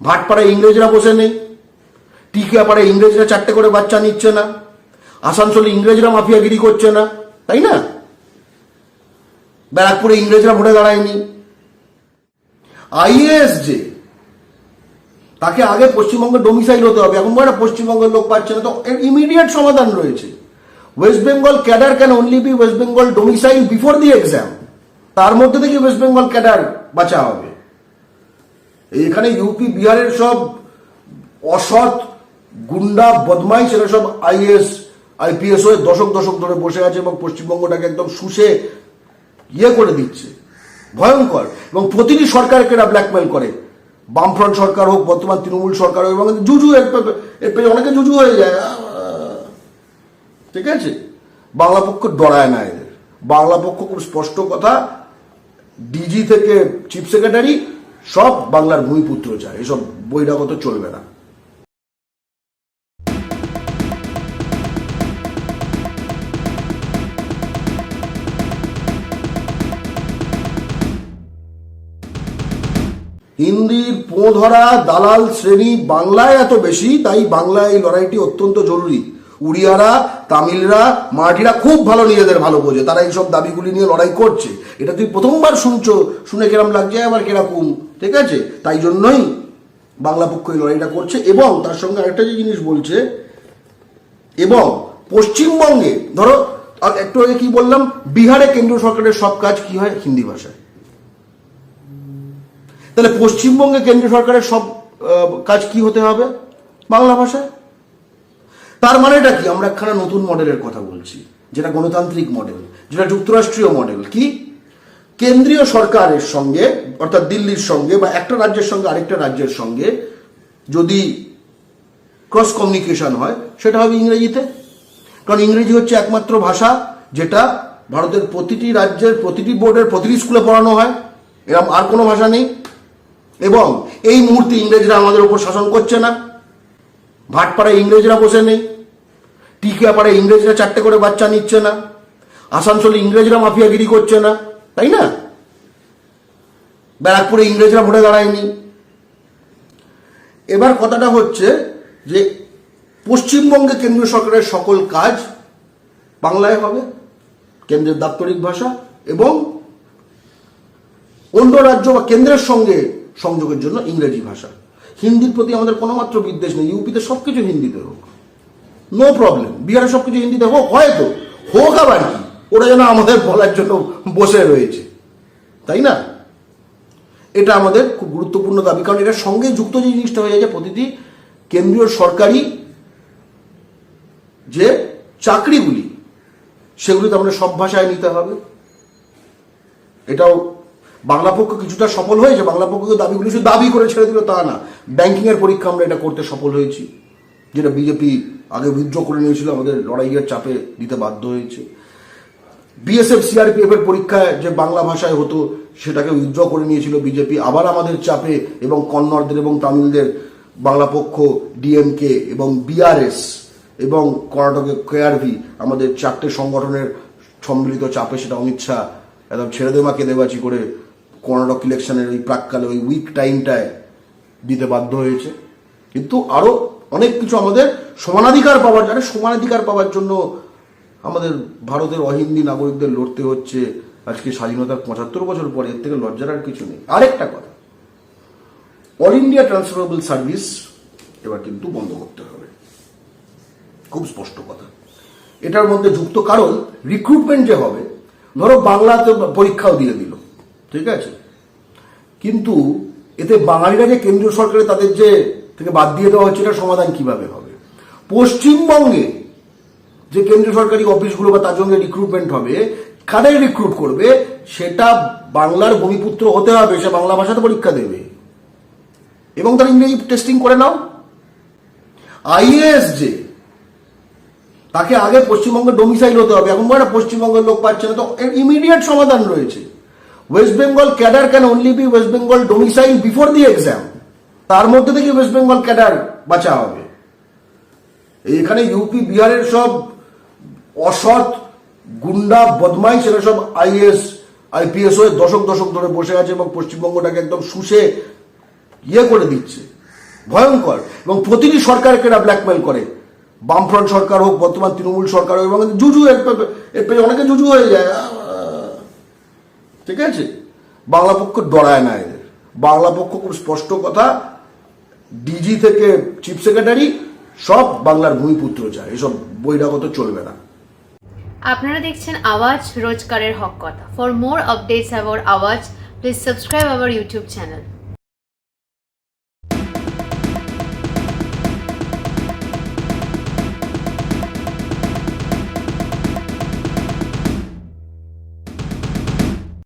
ভাটপাড়ায় ইংরেজরা বসে নেই। টিকিয়াপাড়ায় ইংরেজরা চারটে করে বাচ্চা নিচ্ছে না। আসানসোলে ইংরেজরা মাফিয়াগিরি করছে না, তাই না? ব্যারাকপুরে ইংরেজরা ভোটে দাঁড়ায়নি। আইএএস যে, তাকে আগে পশ্চিমবঙ্গে ডোমিসাইল হতে হবে। এখন বলে পশ্চিমবঙ্গের লোক পাচ্ছে না। তো এর ইমিডিয়েট সমাধান রয়েছে। West Bengal cadre can only be West Bengal domicile before the exam তার মধ্যে থেকে ওয়েস্ট বেঙ্গল ক্যাডার বাঁচা হবে। এখানে ইউপি বিহারের সব অসৎ, গুন্ডা, বদমাইশ এরা সব আইএস আইপিএস হয়ে দশক দশক ধরে বসে আছে এবং পশ্চিমবঙ্গটাকে একদম শুষে ইয়ে করে দিচ্ছে। ভয়ঙ্কর। এবং প্রতিটি সরকারকে এরা ব্ল্যাকমেল করে। বামফ্রন্ট সরকার হোক, বর্তমান তৃণমূল সরকার হোক, এবং জুজু এর পে- এর পেছনে অনেকে জুজু হয়ে যায়। ঠিক আছে? বাংলা পক্ষ ডরায় না এদের। বাংলা পক্ষ খুব স্পষ্ট কথা। ডিজি থেকে চিফ সেক্রেটারি সব বাংলার ভূমিপুত্র চায়, এসব বৈরাগত চলবে না। হিন্দির পো ধরা দালাল শ্রেণি বাংলায় এত বেশি, তাই বাংলায় এই লড়াইটি অত্যন্ত জরুরি। উড়িয়ারা, তামিলরা, মারাঠিরা খুব ভালো নিজেদের ভালো বোঝে। তারা এইসব দাবিগুলি নিয়ে লড়াই করছে। এটা তুই প্রথমবার শুনছো, শুনে কিরম লাগছে, আবার কীরকম? ঠিক আছে? তাই জন্যই বাংলা পক্ষ এই লড়াইটা করছে এবং তার সঙ্গে আরেকটা যে জিনিস বলছে, এবং পশ্চিমবঙ্গে, ধরো একটু আগে কি বললাম, বিহারে কেন্দ্রীয় সরকারের সব কাজ কি হয়? হিন্দি ভাষায়। তাহলে পশ্চিমবঙ্গে কেন্দ্রীয় সরকারের সব কাজ কি হতে হবে? বাংলা ভাষায়? তার মানেটা কি? আমরা একখানা নতুন মডেলের কথা বলছি, যেটা গণতান্ত্রিক মডেল, যেটা যুক্তরাষ্ট্রীয় মডেল। কি? কেন্দ্রীয় সরকারের সঙ্গে, অর্থাৎ দিল্লির সঙ্গে বা একটা রাজ্যের সঙ্গে আরেকটা রাজ্যের সঙ্গে যদি ক্রস কমিউনিকেশন হয়, সেটা হবে ইংরেজিতে। কারণ ইংরেজি হচ্ছে একমাত্র ভাষা যেটা ভারতের প্রতিটি রাজ্যের প্রতিটি বোর্ডের প্রতিটি স্কুলে পড়ানো হয়। এরকম আর কোনো ভাষা নেই। এবং এই মুহূর্তে ইংরেজরা আমাদের উপর শাসন করছে না। ভাটপাড়ায় ইংরেজরা বসে নেই। টিকিয়াপাড়ায় ইংরেজরা চারটে করে বাচ্চা নিচ্ছে না। আসানসোলে ইংরেজরা মাফিয়াগিরি করছে না, তাই না? ব্যারাকপুরে ইংরেজরা ভোটে দাঁড়ায়নি। এবার কথাটা হচ্ছে যে, পশ্চিমবঙ্গে কেন্দ্রীয় সরকারের সকল কাজ বাংলায় হবে, কেন্দ্রের দাপ্তরিক ভাষা এবং অন্য রাজ্য বা কেন্দ্রের সঙ্গে সংযোগের জন্য ইংরেজি ভাষা। হিন্দির প্রতি আমাদের কোনো মাত্র বিদ্বেষ নেই, ইউপিতে সব কিছু হিন্দিতে হোক। নো প্রবলেম বিহারে সব কিছু হিন্দিতে হোক, হয়তো, হোক আবার কি, ওরা যেন আমাদের বলার জন্য বসে রয়েছে, তাই না? এটা আমাদের খুব গুরুত্বপূর্ণ দাবি, কারণ এটার সঙ্গে যুক্ত যে জিনিসটা হয়ে যায় প্রতিটি কেন্দ্রীয় সরকারি যে চাকরিগুলি, সেগুলিতে আমাদের সব ভাষায় নিতে হবে। এটাও বাংলা পক্ষ কিছুটা সফল হয়েছে, বাংলা পক্ষকে দাবিগুলি শুধু দাবি করে ছেড়ে দিল, তা না। ব্যাংকিংয়ের পরীক্ষা আমরা এটা করতে সফল হয়েছি, যেটা বিজেপি আগে উইথড্র করে নিয়েছিল, আমাদের লড়াইয়ের চাপে দিতে বাধ্য হয়েছে। বিএসএফ সিআরপিএফ এর পরীক্ষায় যে বাংলা ভাষায় হতো, সেটাকে উইথড্র করে নিয়েছিল বিজেপি। আবার আমাদের চাপে এবং কন্নড়দের এবং তামিলদের বাংলা পক্ষ ডিএমকে এবং বিআরএস এবং কর্ণাটকের কেআরভি আমাদের চারটে সংগঠনের সম্মিলিত চাপে সেটা অমিত শাহ একদম ছেড়ে দেওয়া কেঁদেবাচি করে কর্ণাটক ইলেকশনের ওই প্রাককালে ওই উইক টাইমটায় দিতে বাধ্য হয়েছে। কিন্তু আরও অনেক কিছু আমাদের সমানাধিকার পাওয়ার জন্য সমানাধিকার পাওয়ার জন্য আমাদের ভারতের অহিন্দি নাগরিকদের লড়তে হচ্ছে। আজকে স্বাধীনতার পঁচাত্তর বছর পরে এর থেকে লজ্জার আর কিছু নেই। আরেকটা কথা অল ইন্ডিয়া ট্রান্সফারেবল সার্ভিস এবার কিন্তু বন্ধ করতে হবে। খুব স্পষ্ট কথা। এটার মধ্যে যুক্ত কারণ রিক্রুটমেন্ট যে হবে, ধরো বাংলাতে পরীক্ষাও দিয়ে দিল। ঠিক আছে? কিন্তু এতে বাঙালিরা যে কেন্দ্রীয় সরকারে তাদের যে থেকে বাদ দিয়ে দেওয়া হচ্ছে, এটার সমাধান কীভাবে হবে? পশ্চিমবঙ্গে যে কেন্দ্রীয় সরকারি অফিসগুলো বা তার সঙ্গে রিক্রুটমেন্ট হবে, কাদের রিক্রুট করবে? সেটা বাংলার ভূমিপুত্র হতে হবে, সে বাংলা ভাষাতে পরীক্ষা দেবে। এবং তার ইংরেজি টেস্টিং করে নাও। আইএএস যে, তাকে আগে পশ্চিমবঙ্গে ডোমিসাইল হতে হবে। এখন বলে পশ্চিমবঙ্গের লোক পাচ্ছে না। তো ইমিডিয়েট সমাধান রয়েছে। West Bengal cadre can only be West Bengal domicile before the exam তার মধ্যে থেকে ওয়েস্ট বেঙ্গল ক্যাডার বাঁচা হবে। এখানে ইউপি বিহারের সব অসৎ, গুন্ডা, বদমাইশ এরা সব আইএস আইপিএস হয়ে দশক দশক ধরে বসে আছে এবং পশ্চিমবঙ্গটাকে একদম শুষে ইয়ে করে দিচ্ছে। ভয়ঙ্কর। এবং প্রতিটি সরকারকে এরা ব্ল্যাকমেল করে। বামফ্রন্ট সরকার হোক, বর্তমান তৃণমূল সরকার হোক, এবং জুজু এর পে- এর পেছনে অনেকে জুজু হয়ে যায়। ঠিক আছে? বাংলা পক্ষ ডরায় না এদের। বাংলা পক্ষ খুব স্পষ্ট কথা ডিজি থেকে চিফ সেক্রেটারি সব বাংলার ভূমিপুত্র চায়। এসব বহিরাগত চলবে না। আপনারা দেখছেন আওয়াজ রোজকারের হক কথা। For more updates about Awaaz please subscribe our YouTube channel